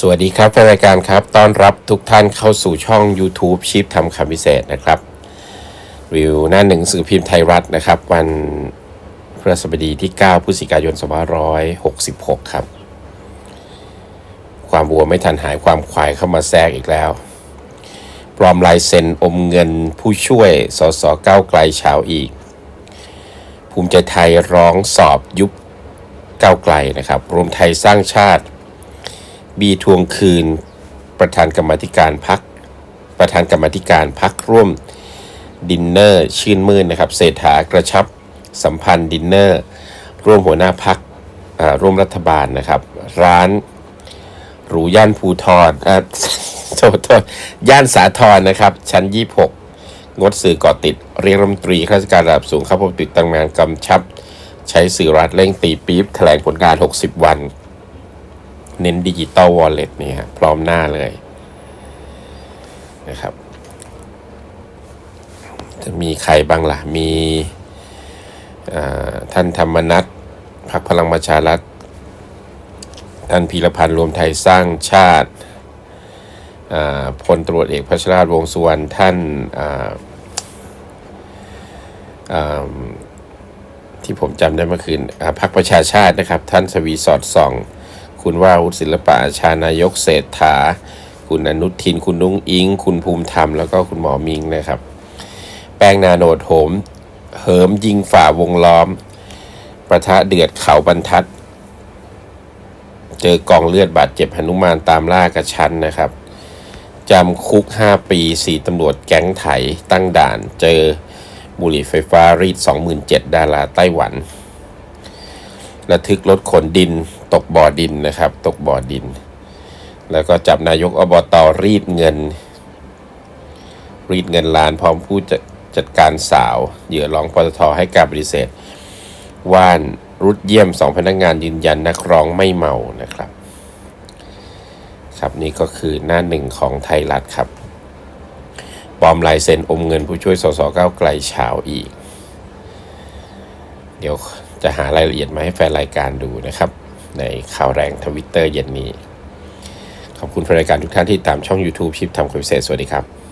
สวัสดีครับแฟนรายการครับ ต้อนรับทุกท่านเข้าสู่ช่อง YouTube ชิปทำคำพิเศษนะครับรีวิวหน้าหนึ่งสื่อพิมพ์ไทยรัฐนะครับ วันพฤหัสบดีที่ 9พฤศจิกายน2566 ครับ ความบัวไม่ทันหายความควายเข้ามาแทรกอีกแล้ว ปลอมลายเซ็นอมเงินผู้ช่วยสสก้าวไกลเช้าอีก ภูมิใจไทยร้องสอบยุบก้าวไกลนะครับ รวมไทยสร้างชาติ บีทวงคืน ประธานกรรมธิการพัก ประธานกรรมธิการพักร่วมดินเนอร์ชื่นมื่นนะครับเศรษฐากระชับสัมพันธ์ดินเนอร์ร่วมหัวหน้าพักร่วมรัฐบาลนะครับ ร้านหรูย่านภูทรอ่าโทษโทษย่านสาทรนะครับ ชั้น 26 งดสื่อก่อติด เรียกรัฐมนตรีข้าราชการระดับสูงเข้าพบติดตั้งงานกำชับ ใช้สื่อรัฐเร่งตีปี๊บแถลงผลงาน 60 วัน เน้นดิจิตอลวอลเล็ตนี่ฮะพร้อมหน้าเลยนะครับ จะมีใครบ้างล่ะ มีท่านธรรมนัทพักพลังประชารัฐท่านพีรพันธ์รวมไทยสร้างชาติพลตรวจเอกพัชราชวงสุวรรณท่านที่ผมจำได้เมื่อคืนพักประชาชาตินะครับ ท่านสวีสอดส่อง คุณว่าวุฒิศิลปะอาชานายกเศรษฐา คุณอนุทิน คุณนุ้งอิง คุณภูมิธรรม แล้วก็คุณหมอมิงนะครับ แป้งนาโนดโหม เหิมยิงฝ่าวงล้อม ประทะเดือดเขาบรรทัด เจอกองเลือดบาดเจ็บหนุมานตามล่ากระชั้นนะครับจำคุก 5 ปี 4ตำรวจแก๊งไถตั้งด่าน เจอบุหรี่ไฟฟ้ารีด 27 ดาราไต้หวัน ระทึกรถขนดิน ตกบ่อดินนะครับ ตกบ่อดิน แล้วก็จับนายกอบตรีดเงิน รีดเงินล้านพร้อมผู้จัดจัดการสาว เหยื่อร้องปตทให้การปฏิเสธ ว่านรุดเยี่ยมสองพนักงานยืนยันนักร้องไม่เมานะครับ ครับนี่ก็คือหน้าหนึ่งของไทยรัฐครับปลอมลายเซ็นอมเงินผู้ช่วยสสก้าวไกลเช้าอีก เดี๋ยว จะหารายละเอียดมาให้แฟนรายการดูนะครับ ในข่าวแรงทวิตเตอร์เย็นนี้ ขอบคุณแฟนรายการทุกท่านที่ตามช่อง YouTube ชิปทำคลิปพิเศษสวัสดีครับ